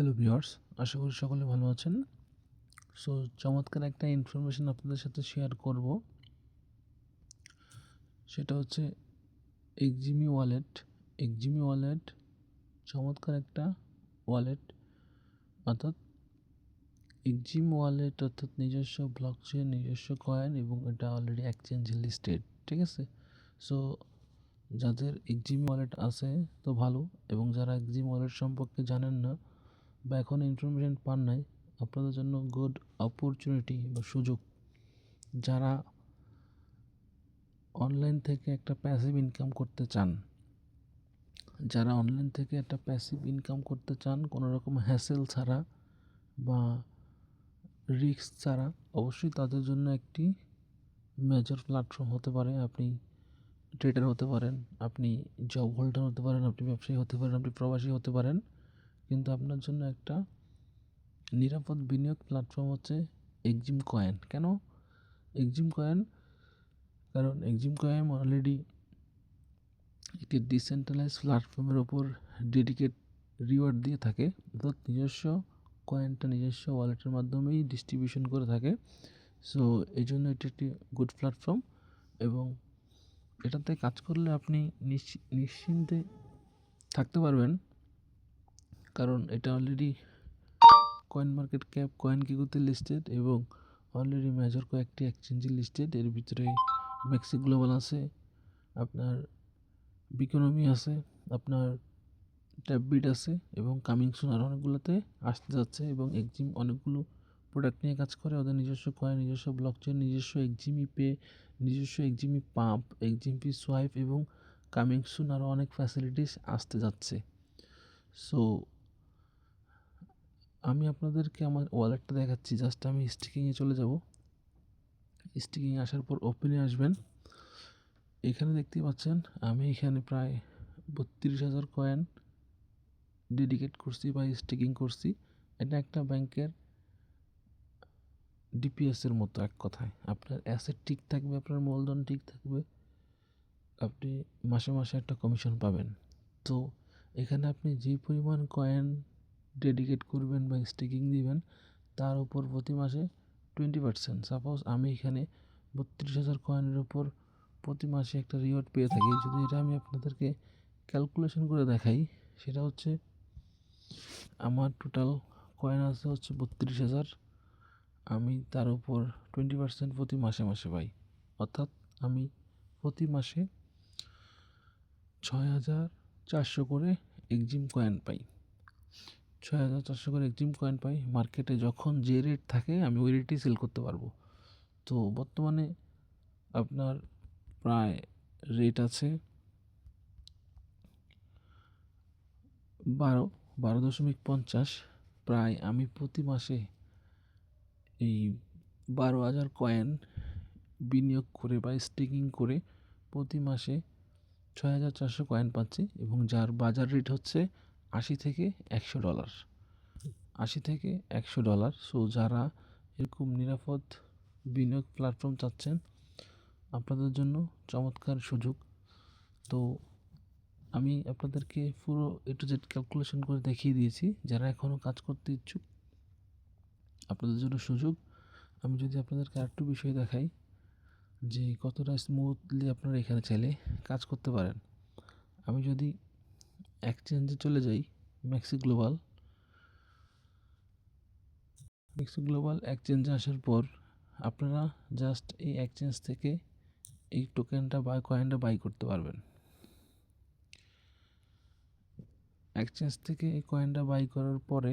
Hello viewers আশা করি সকলে ভালো আছেন। সো চমৎকার একটা ইনফরমেশন আপনাদের সাথে শেয়ার করব। সেটা হচ্ছে এক্সিমি ওয়ালেট এক্সিমি ওয়ালেট চমৎকার একটা ওয়ালেট অর্থাৎ এক্সিম ওয়ালেট অর্থাৎ নিজস্ব ব্লক চেন নিজস্ব কয়েন এবং এটা অলরেডি এক্সচেঞ্জ লিস্টেড ঠিক আছে? সো যাদের এক্সিম ওয়ালেট আছে তো ভালো এবং যারা এক্সিম ওয়ালেট সম্পর্কে জানেন না বা এখন ইনফরমেশন পান নাই, আপনাদের জন্য গুড অপরচুনিটি বা সুযোগ। যারা অনলাইন থেকে একটা প্যাসিভ ইনকাম করতে চান, যারা অনলাইন থেকে একটা প্যাসিভ ইনকাম করতে চান, কোনো রকম হ্যাসেল ছাড়া বা রিস্ক ছাড়া, অবশ্যই তাদের জন্য একটি মেজর প্ল্যাটফর্ম হতে পারে। আপনি ট্রেডার হতে পারেন, আপনি জব হোল্ডার হতে পারেন, আপনি ব্যবসায়ী হতে পারেন, আপনি প্রবাসী হতে পারেন। কিন্তু আপনার জন্য একটা নিরাপদ বিনিয়োগ প্ল্যাটফর্ম হচ্ছে এক্সিম কয়েন কেন? এক্সিম কয়েন কারণ এক্সিম কয়েন অলরেডি একটি ডিসেন্ট্রালাইজ প্ল্যাটফর্মের ওপর ডেডিকেট রিওয়ার্ড দিয়ে থাকে। অর্থাৎ নিজস্ব কয়েনটা নিজস্ব ওয়ালেটের মাধ্যমেই ডিস্ট্রিবিউশন করে থাকে। সো এই জন্য এটি একটি গুড প্ল্যাটফর্ম এবং এটাতে কাজ করলে আপনি নিশ্চিন্তে থাকতে পারবেন। কারণ এটা already coin market cap coin কিগুতে listed এবং অলরেডি মেজর কয়েকটি এক্সচেঞ্জে লিস্টেড এর ভিতরে মেক্সি গ্লোবাল আছে, আপনার বিকোনমি আছে, আপনার ট্যাববিট আছে এবং কামিং সুন আর অনেকগুলোতে আসতে যাচ্ছে এবং এক্সিম অনেকগুলো প্রোডাক্ট নিয়ে কাজ করে। ওদের নিজস্ব কয়েন নিজস্ব ব্লক চেন নিজস্ব এক্সিমি পে নিজস্ব এক্সিমি পাম্প এক্সিমি সোয়াইপ এবং কামিং সুন আরও অনেক ফ্যাসিলিটিস আসতে যাচ্ছে। সো আমি আপনাদেরকে আমার ওয়ালেটটা দেখাচ্ছি। জাস্ট আমি স্টিকিংয়ে চলে যাব। স্টিকিং আসার পর ওপেনে আসবেন। এখানে দেখতেই পাচ্ছেন, আমি এখানে প্রায় বত্রিশ হাজার কয়েন ডেডিকেট করছি বা স্টিকিং করছি। এটা একটা ব্যাংকের ডিপিএসের মতো এক কথায়। আপনার অ্যাসেট ঠিক থাকবে, আপনার মূলধন ঠিক থাকবে, আপনি মাসে মাসে একটা কমিশন পাবেন। তো এখানে আপনি যে পরিমাণ কয়েন ডেডিকেট করবেন বা স্টেকিং দিবেন, তার উপর প্রতি মাসে টোয়েন্টি পার্সেন্ট সাপোজ আমি এখানে বত্রিশ হাজার কয়েনের উপর প্রতি মাসে একটা রিওয়ার্ড পেয়ে থাকি। যদি এটা আমি আপনাদেরকে ক্যালকুলেশন করে দেখাই, সেটা হচ্ছে আমার টোটাল কয়েন আছে হচ্ছে বত্রিশ হাজার। আমি তার উপর টোয়েন্টি পার্সেন্ট প্রতি মাসে মাসে পাই। অর্থাৎ আমি প্রতি মাসে ছয় হাজার চারশো করে এক্সিম কয়েন পাই। ছয় হাজার চারশো করে এক্সিম কয়েন পাই। মার্কেটে যখন যে রেট থাকে, আমি ওই রেটেই সেল করতে পারব। তো বর্তমানে আপনার প্রায় রেট আছে বারো বারো দশমিক পঞ্চাশ। প্রায় আমি প্রতি মাসে এই বারো হাজার কয়েন বিনিয়োগ করে বা স্টেকিং করে প্রতি মাসে ছয় হাজার চারশো কয়েন পাচ্ছি এবং যার বাজার রেট হচ্ছে আশি থেকে একশো ডলার। আশি থেকে একশো ডলার। সো যারা এরকম নিরাপদ বিনিয়োগ প্ল্যাটফর্ম চাচ্ছেন, আপনাদের জন্য চমৎকার সুযোগ। তো, আমি আপনাদেরকে পুরো এ টু জেড ক্যালকুলেশন করে দেখিয়ে দিয়েছি। যারা এখনও কাজ করতে ইচ্ছুক, আপনাদের জন্য সুযোগ। আমি যদি আপনাদেরকে আরেকটু বিষয় দেখাই, যে কতটা স্মুথলি আপনারা এখানে চাইলে কাজ করতে পারেন। আমি যদি এক্সচেঞ্জে চলে যাই ম্যাক্সি গ্লোবাল ম্যাক্সি গ্লোবাল এক্সচেঞ্জে আসার পর আপনারা জাস্ট এই এক্সচেঞ্জ থেকে এই টোকেনটা বা কয়েনটা বাই করতে পারবেন। এক্সচেঞ্জ থেকে এই কয়েনটা বাই করার পরে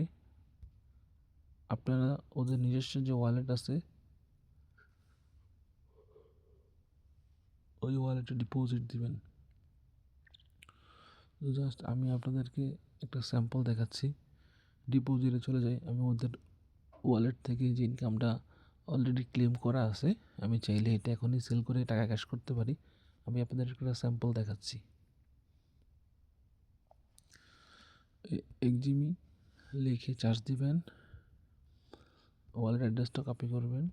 আপনারা ওদের নিজস্ব যে ওয়ালেট আছে, ওই ওয়ালেটে ডিপোজিট দিবেন। জাস্ট আমি আপনাদেরকে একটা স্যাম্পল দেখাচ্ছি। ডিপোজিটে চলে যাই। আমি ওদের ওয়ালেট থেকে যে ইনকামটা অলরেডি ক্লেম করা আছে, আমি চাইলে এটা এখনই সেল করে টাকা ক্যাশ করতে পারি। আমি আপনাদের একটা স্যাম্পল দেখাচ্ছি। একজিমি লিখে চার্জ দিবেন। ওয়ালেট অ্যাড্রেসটা কপি করবেন।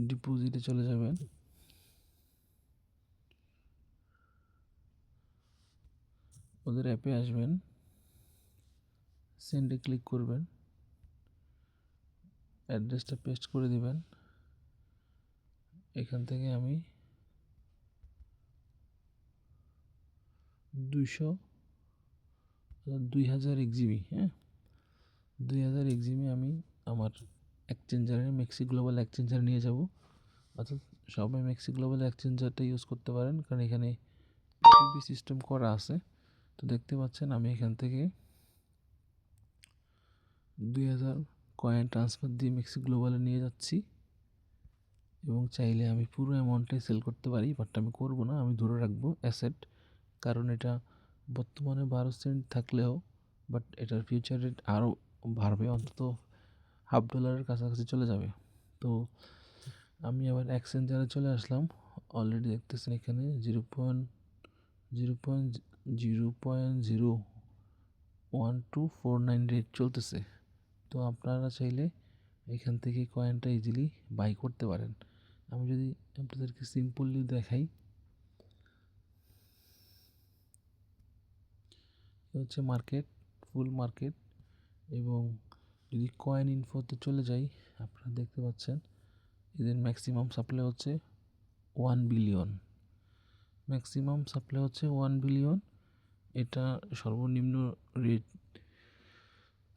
ডিপোজিটে চলে যাবেন। ওদের অ্যাপে আসবেন সেন্ডে ক্লিক করবেন অ্যাড্রেসটা পেস্ট করে দিবেন। এখান থেকে আমি দুইশো দুই হাজার এক জিবি হ্যাঁ? দুই হাজার এক জিবি আমি আমার এক্সচেঞ্জারে মেক্সি গ্লোবাল এক্সচেঞ্জার নিয়ে যাব। অর্থাৎ সবাই মেক্সি গ্লোবাল এক্সচেঞ্জারটা ইউজ করতে পারেন, কারণ এখানে সিস্টেম করা আছে। তো দেখতে পাচ্ছেন আমি এখান থেকে দুই হাজার কয়েন ট্রান্সফার দিয়ে মেক্সি গ্লোবালে নিয়ে যাচ্ছি। এবং চাইলে আমি পুরো অ্যামাউন্টটাই সেল করতে পারি বাট আমি করব না, আমি ধরে রাখব অ্যাসেট কারণ এটা বর্তমানে বারো সেন্ট থাকলেও বাট এটার ফিউচার রেট আরও বাড়বে, অন্তত হাফ ডলারের কাছাকাছি চলে যাবে। তো আমি আবার এক্সচেঞ্জারে চলে আসলাম অলরেডি দেখতেছেন এখানে zero point zero point zero point zero one two four nine rate চলতেছে। তো আপনারা চাইলে এখান থেকে কয়েনটা ইজিলি বাই করতে পারেন। আমি যদি আপনাদেরকে সিম্পলি দেখাই হচ্ছে মার্কেট ফুল মার্কেট এবং যদি কয়েন ইনফোতে চলে যাই, আপনারা দেখতে পাচ্ছেন, এদের ম্যাক্সিমাম সাপ্লাই হচ্ছে ওয়ান বিলিয়ন ম্যাক্সিমাম সাপ্লাই হচ্ছে ওয়ান বিলিয়ন এটা সর্বনিম্ন রেট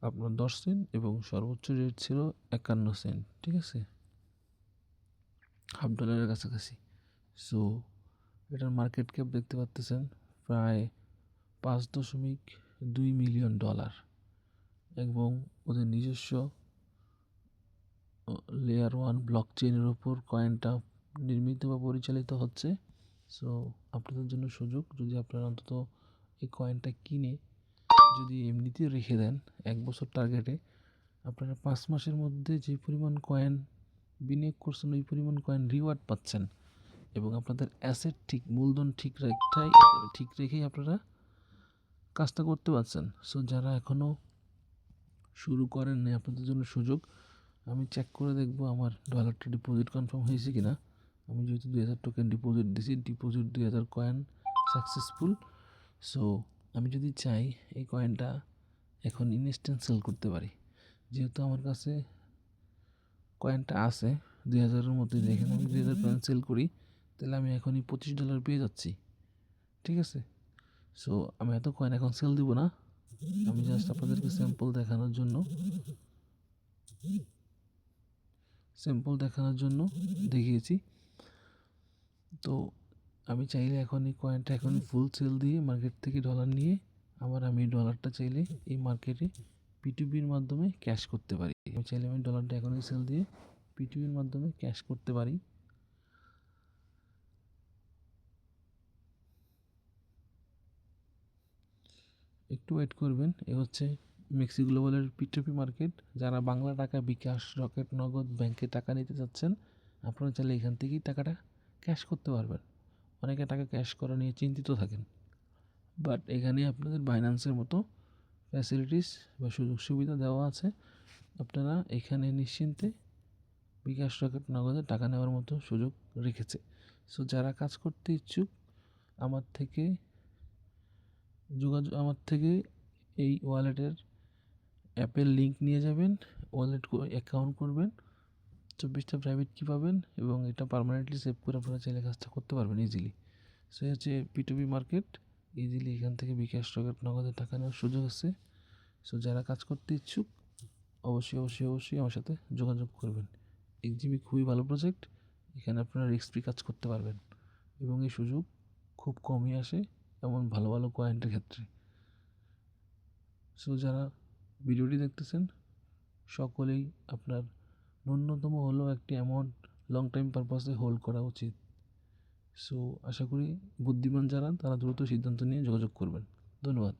আপনার দশ সেন্ট এবং সর্বোচ্চ রেট ছিল একান্ন সেন্ট ঠিক আছে? হাফ ডলারের কাছাকাছি। সো এটার মার্কেট ক্যাপ দেখতে পাচ্তেছেন প্রায় পাঁচ দশমিক দুই মিলিয়ন ডলার এবং ওদের নিজস্ব লেয়ার ওয়ান ব্লক চেনের ওপর কয়েনটা নির্মিত বা পরিচালিত হচ্ছে। সো আপনাদের জন্য সুযোগ, যদি আপনারা অন্তত এই কয়েনটা কিনে যদি এমনিতেই রেখে দেন এক বছর টার্গেটে আপনারা পাঁচ মাসের মধ্যে যে পরিমাণ কয়েন বিনিয়োগ করছেন, ওই পরিমাণ কয়েন রিওয়ার্ড পাচ্ছেন এবং আপনাদের অ্যাসেট ঠিক, মূলধন ঠিক রেখাই ঠিক রেখেই আপনারা কাজটা করতে পারছেন। সো যারা এখনও শুরু করেন আপনাদের জন্য সুযোগ, আমি চেক করে দেখব আমার ডলারটা ডিপোজিট কনফার্ম হয়েছে কি না আমি যেহেতু দুই হাজার টোকেন ডিপোজিট দিছি ডিপোজিট দুই হাজার কয়েন সাকসেসফুল সো আমি যদি চাই এই কয়েনটা এখন ইনস্ট্যান্ট সেল করতে পারি। যেহেতু আমার কাছে কয়েনটা আছে, দুই হাজারের মধ্যে এখানে আমি দুই হাজার কয়েন সেল করি, তাহলে আমি এখনই পঁচিশ ডলার পেয়ে যাচ্ছি। ঠিক আছে? সো আমি এত কয়েন এখন সেল দিব না। আমি জাস্ট আপনাদেরকে স্যাম্পল দেখানোর জন্য। স্যাম্পল দেখানোর জন্য দেখিয়েছি। তো আমি চাইলে এখন এই কয়েনটা এখন ফুল সেল দিয়ে মার্কেট থেকে ডলার নিয়ে আবার আমি ডলারটা চাইলে এই মার্কেটে পিটুবির মাধ্যমে ক্যাশ করতে পারি। আমি চাইলে আমি ডলারটা এখনই সেল দিয়ে পিটুবির মাধ্যমে ক্যাশ করতে পারি। একটু ওয়েট করবেন, এ হচ্ছে মেক্সি গ্লোবালের পিটুপি মার্কেট যারা বাংলা টাকা, বিকাশ, রকেট, নগদ ব্যাংকে টাকা নিতে চাচ্ছেন, আপনারা চাইলে এখান থেকেই টাকাটা ক্যাশ করতে পারবেন। অনেকে টাকা ক্যাশ করা নিয়ে চিন্তিত থাকেন। বাট এখানে আপনাদের বাইন্যান্সের মতো ফ্যাসিলিটিস বা সুযোগ সুবিধা দেওয়া আছে। আপনারা এখানে নিশ্চিন্তে বিকাশ রকেট নগদে টাকা নেওয়ার মতো সুযোগ রেখেছে। সো যারা কাজ করতে ইচ্ছুক, আমার থেকে যোগাযোগ, আমার থেকে এই ওয়ালেটের অ্যাপের লিঙ্ক নিয়ে যাবেন ওয়ালেট অ্যাকাউন্ট করবেন। চব্বিশটা প্রাইভেট কী পাবেন এবং এটা পারমানেন্টলি সেভ করে আপনারা চাইলে কাজটা করতে পারবেন ইজিলি সে হচ্ছে পিটুবি মার্কেট ইজিলি এখান থেকে বিকাশ রকেট নগদে টাকা নেওয়ার সুযোগ আছে। সো যারা কাজ করতে ইচ্ছুক, অবশ্যই অবশ্যই অবশ্যই আমার সাথে যোগাযোগ করবেন। এক্সজিবি খুবই ভালো প্রজেক্ট এখানে আপনারা রিস্ক ফ্রি কাজ করতে পারবেন। এবং এই সুযোগ খুব কমই আসে, এমন ভালো ভালো কয়েন্টের ক্ষেত্রে। সো যারা ভিডিওটি দেখতেছেন, সকলেই আপনার ন্যূনতম হলেও একটি অ্যামাউন্ট লং টাইম পারপাসে হোল্ড করা উচিত। সো আশা করি বুদ্ধিমান যারা, তারা দ্রুত সিদ্ধান্ত নিয়ে যোগাযোগ করবেন। ধন্যবাদ।